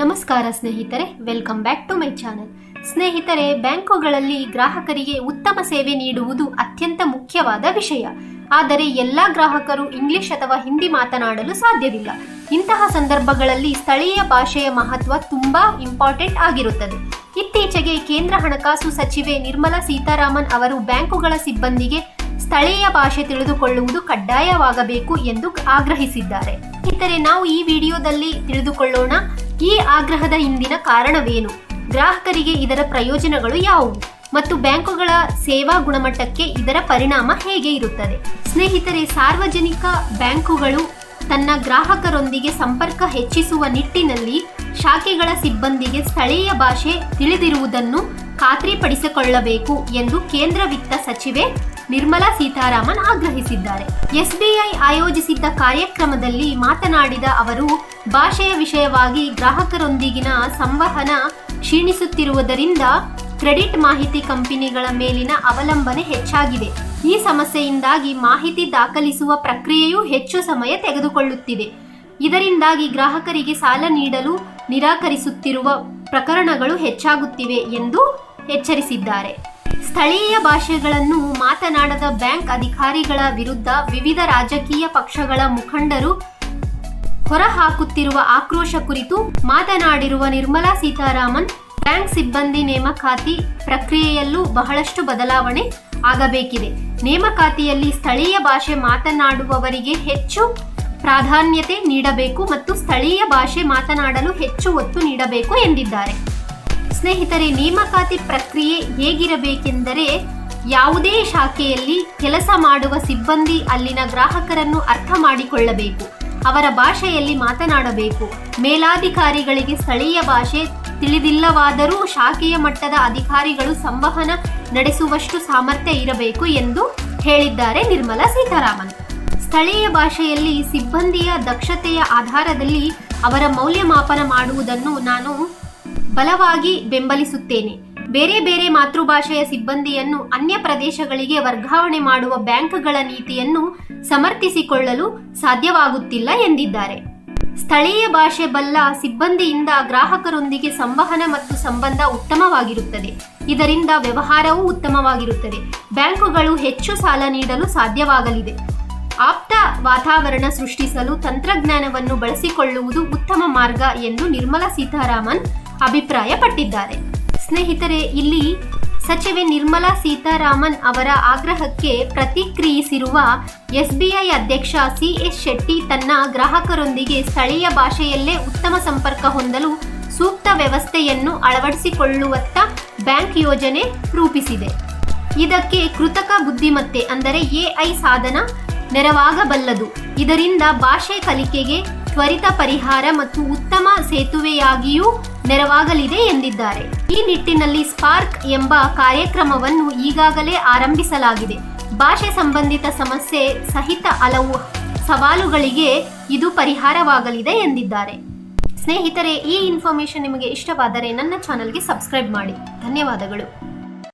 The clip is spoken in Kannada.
ನಮಸ್ಕಾರ ಸ್ನೇಹಿತರೆ welcome back to my channel ಸ್ನೇಹಿತರೆ, ಬ್ಯಾಂಕುಗಳಲ್ಲಿ ಗ್ರಾಹಕರಿಗೆ ಉತ್ತಮ ಸೇವೆ ನೀಡುವುದು ಅತ್ಯಂತ ಮುಖ್ಯವಾದ ವಿಷಯ. ಆದರೆ ಎಲ್ಲ ಗ್ರಾಹಕರು ಇಂಗ್ಲಿಷ್ ಅಥವಾ ಹಿಂದಿ ಮಾತನಾಡಲು ಸಾಧ್ಯವಿಲ್ಲ. ಇಂತಹ ಸಂದರ್ಭಗಳಲ್ಲಿ ಸ್ಥಳೀಯ ಭಾಷೆಯ ಮಹತ್ವ ತುಂಬಾ ಇಂಪಾರ್ಟೆಂಟ್ ಆಗಿರುತ್ತದೆ. ಇತ್ತೀಚೆಗೆ ಕೇಂದ್ರ ಹಣಕಾಸು ಸಚಿವೆ ನಿರ್ಮಲಾ ಸೀತಾರಾಮನ್ ಅವರು ಬ್ಯಾಂಕುಗಳ ಸಿಬ್ಬಂದಿಗೆ ಸ್ಥಳೀಯ ಭಾಷೆ ತಿಳಿದುಕೊಳ್ಳುವುದು ಕಡ್ಡಾಯವಾಗಬೇಕು ಎಂದು ಆಗ್ರಹಿಸಿದ್ದಾರೆ. ಇತರೆ ನಾವು ಈ ವಿಡಿಯೋದಲ್ಲಿ ತಿಳಿದುಕೊಳ್ಳೋಣ ಈ ಆಗ್ರಹದ ಹಿಂದಿನ ಕಾರಣವೇನು? ಗ್ರಾಹಕರಿಗೆ ಇದರ ಪ್ರಯೋಜನಗಳು ಯಾವುವು? ಮತ್ತು ಬ್ಯಾಂಕುಗಳ ಸೇವಾ ಗುಣಮಟ್ಟಕ್ಕೆ ಇದರ ಪರಿಣಾಮ ಹೇಗೆ ಇರುತ್ತದೆ? ಸ್ನೇಹಿತರೆ, ಸಾರ್ವಜನಿಕ ಬ್ಯಾಂಕುಗಳು ತನ್ನ ಗ್ರಾಹಕರೊಂದಿಗೆ ಸಂಪರ್ಕ ಹೆಚ್ಚಿಸುವ ನಿಟ್ಟಿನಲ್ಲಿ ಶಾಖೆಗಳ ಸಿಬ್ಬಂದಿಗೆ ಸ್ಥಳೀಯ ಭಾಷೆ ತಿಳಿದಿರುವುದನ್ನು ಖಾತ್ರಿಪಡಿಸಿಕೊಳ್ಳಬೇಕು ಎಂದು ಕೇಂದ್ರ ವಿತ್ತ ಸಚಿವೆ ನಿರ್ಮಲಾ ಸೀತಾರಾಮನ್ ಆಗ್ರಹಿಸಿದ್ದಾರೆ. ಎಸ್ಬಿಐ ಆಯೋಜಿಸಿದ್ದ ಕಾರ್ಯಕ್ರಮದಲ್ಲಿ ಮಾತನಾಡಿದ ಅವರು, ಭಾಷೆಯ ವಿಷಯವಾಗಿ ಗ್ರಾಹಕರೊಂದಿಗಿನ ಸಂವಹನ ಕ್ಷೀಣಿಸುತ್ತಿರುವುದರಿಂದ ಕ್ರೆಡಿಟ್ ಮಾಹಿತಿ ಕಂಪನಿಗಳ ಮೇಲಿನ ಅವಲಂಬನೆ ಹೆಚ್ಚಾಗಿದೆ. ಈ ಸಮಸ್ಯೆಯಿಂದಾಗಿ ಮಾಹಿತಿ ದಾಖಲಿಸುವ ಪ್ರಕ್ರಿಯೆಯು ಹೆಚ್ಚು ಸಮಯ ತೆಗೆದುಕೊಳ್ಳುತ್ತಿದೆ. ಇದರಿಂದಾಗಿ ಗ್ರಾಹಕರಿಗೆ ಸಾಲ ನೀಡಲು ನಿರಾಕರಿಸುತ್ತಿರುವ ಪ್ರಕರಣಗಳು ಹೆಚ್ಚಾಗುತ್ತಿವೆ ಎಂದು ಎಚ್ಚರಿಸಿದ್ದಾರೆ. ಸ್ಥಳೀಯ ಭಾಷೆಗಳನ್ನು ಮಾತನಾಡದ ಬ್ಯಾಂಕ್ ಅಧಿಕಾರಿಗಳ ವಿರುದ್ಧ ವಿವಿಧ ರಾಜಕೀಯ ಪಕ್ಷಗಳ ಮುಖಂಡರು ಹೊರಹಾಕುತ್ತಿರುವ ಆಕ್ರೋಶ ಕುರಿತು ಮಾತನಾಡಿರುವ ನಿರ್ಮಲಾ ಸೀತಾರಾಮನ್, ಬ್ಯಾಂಕ್ ಸಿಬ್ಬಂದಿ ನೇಮಕಾತಿ ಪ್ರಕ್ರಿಯೆಯಲ್ಲೂ ಬಹಳಷ್ಟು ಬದಲಾವಣೆ ಆಗಬೇಕಿದೆ. ನೇಮಕಾತಿಯಲ್ಲಿ ಸ್ಥಳೀಯ ಭಾಷೆ ಮಾತನಾಡುವವರಿಗೆ ಹೆಚ್ಚು ಪ್ರಾಧಾನ್ಯತೆ ನೀಡಬೇಕು ಮತ್ತು ಸ್ಥಳೀಯ ಭಾಷೆ ಮಾತನಾಡಲು ಹೆಚ್ಚು ಒತ್ತು ನೀಡಬೇಕು ಎಂದಿದ್ದಾರೆ. ಸ್ನೇಹಿತರೆ, ನೇಮಕಾತಿ ಪ್ರಕ್ರಿಯೆ ಹೇಗಿರಬೇಕೆಂದರೆ ಯಾವುದೇ ಶಾಖೆಯಲ್ಲಿ ಕೆಲಸ ಮಾಡುವ ಸಿಬ್ಬಂದಿ ಅಲ್ಲಿನ ಗ್ರಾಹಕರನ್ನು ಅರ್ಥ ಮಾಡಿಕೊಳ್ಳಬೇಕು, ಅವರ ಭಾಷೆಯಲ್ಲಿ ಮಾತನಾಡಬೇಕು. ಮೇಲಾಧಿಕಾರಿಗಳಿಗೆ ಸ್ಥಳೀಯ ಭಾಷೆ ತಿಳಿದಿಲ್ಲವಾದರೂ ಶಾಖೆಯ ಮಟ್ಟದ ಅಧಿಕಾರಿಗಳು ಸಂವಹನ ನಡೆಸುವಷ್ಟು ಸಾಮರ್ಥ್ಯ ಇರಬೇಕು ಎಂದು ಹೇಳಿದ್ದಾರೆ ನಿರ್ಮಲಾ ಸೀತಾರಾಮನ್. ಸ್ಥಳೀಯ ಭಾಷೆಯಲ್ಲಿ ಸಿಬ್ಬಂದಿಯ ದಕ್ಷತೆಯ ಆಧಾರದಲ್ಲಿ ಅವರ ಮೌಲ್ಯಮಾಪನ ಮಾಡುವುದನ್ನು ನಾನು ಬಲವಾಗಿ ಬೆಂಬಲಿಸುತ್ತೇನೆ. ಬೇರೆ ಬೇರೆ ಮಾತೃಭಾಷೆಯ ಸಿಬ್ಬಂದಿಯನ್ನು ಅನ್ಯ ಪ್ರದೇಶಗಳಿಗೆ ವರ್ಗಾವಣೆ ಮಾಡುವ ಬ್ಯಾಂಕ್ಗಳ ನೀತಿಯನ್ನು ಸಮರ್ಥಿಸಿಕೊಳ್ಳಲು ಸಾಧ್ಯವಾಗುತ್ತಿಲ್ಲ ಎಂದಿದ್ದಾರೆ. ಸ್ಥಳೀಯ ಭಾಷೆ ಬಲ್ಲ ಸಿಬ್ಬಂದಿಯಿಂದ ಗ್ರಾಹಕರೊಂದಿಗೆ ಸಂವಹನ ಮತ್ತು ಸಂಬಂಧ ಉತ್ತಮವಾಗಿರುತ್ತದೆ. ಇದರಿಂದ ವ್ಯವಹಾರವೂ ಉತ್ತಮವಾಗಿರುತ್ತದೆ. ಬ್ಯಾಂಕುಗಳು ಹೆಚ್ಚು ಸಾಲ ನೀಡಲು ಸಾಧ್ಯವಾಗಲಿದೆ. ಆಪ್ತ ವಾತಾವರಣ ಸೃಷ್ಟಿಸಲು ತಂತ್ರಜ್ಞಾನವನ್ನು ಬಳಸಿಕೊಳ್ಳುವುದು ಉತ್ತಮ ಮಾರ್ಗ ಎಂದು ನಿರ್ಮಲಾ ಸೀತಾರಾಮನ್ ಅಭಿಪ್ರಾಯಪಟ್ಟಿದ್ದಾರೆ. ಸ್ನೇಹಿತರೆ, ಇಲ್ಲಿ ಸಚಿವೆ ನಿರ್ಮಲಾ ಸೀತಾರಾಮನ್ ಅವರ ಆಗ್ರಹಕ್ಕೆ ಪ್ರತಿಕ್ರಿಯಿಸಿರುವ ಎಸ್ಬಿಐ ಅಧ್ಯಕ್ಷ ಸಿ ಎಸ್ ಶೆಟ್ಟಿ ತನ್ನ ಗ್ರಾಹಕರೊಂದಿಗೆ ಸ್ಥಳೀಯ ಭಾಷೆಯಲ್ಲೇ ಉತ್ತಮ ಸಂಪರ್ಕ ಹೊಂದಲು ಸೂಕ್ತ ವ್ಯವಸ್ಥೆಯನ್ನು ಅಳವಡಿಸಿಕೊಳ್ಳುವತ್ತ ಬ್ಯಾಂಕ್ ಯೋಜನೆ ರೂಪಿಸಿದೆ. ಇದಕ್ಕೆ ಕೃತಕ ಬುದ್ಧಿಮತ್ತೆ ಅಂದರೆ ಎಐ ಸಾಧನ ನೆರವಾಗಬಲ್ಲದು. ಇದರಿಂದ ಭಾಷೆ ಕಲಿಕೆಗೆ ತ್ವರಿತ ಪರಿಹಾರ ಮತ್ತು ಉತ್ತಮ ಸೇತುವೆಯಾಗಿಯೂ ನೆರವಾಗಲಿದೆ ಎಂದಿದ್ದಾರೆ. ಈ ನಿಟ್ಟಿನಲ್ಲಿ ಸ್ಪಾರ್ಕ್ ಎಂಬ ಕಾರ್ಯಕ್ರಮವನ್ನು ಈಗಾಗಲೇ ಆರಂಭಿಸಲಾಗಿದೆ. ಭಾಷೆ ಸಂಬಂಧಿತ ಸಮಸ್ಯೆ ಸಹಿತ ಹಲವು ಸವಾಲುಗಳಿಗೆ ಇದು ಪರಿಹಾರವಾಗಲಿದೆ ಎಂದಿದ್ದಾರೆ. ಸ್ನೇಹಿತರೆ, ಈ ಇನ್ಫಾರ್ಮೇಶನ್ ನಿಮಗೆ ಇಷ್ಟವಾದರೆ ನನ್ನ ಚಾನಲ್ಗೆ ಸಬ್ಸ್ಕ್ರೈಬ್ ಮಾಡಿ. ಧನ್ಯವಾದಗಳು.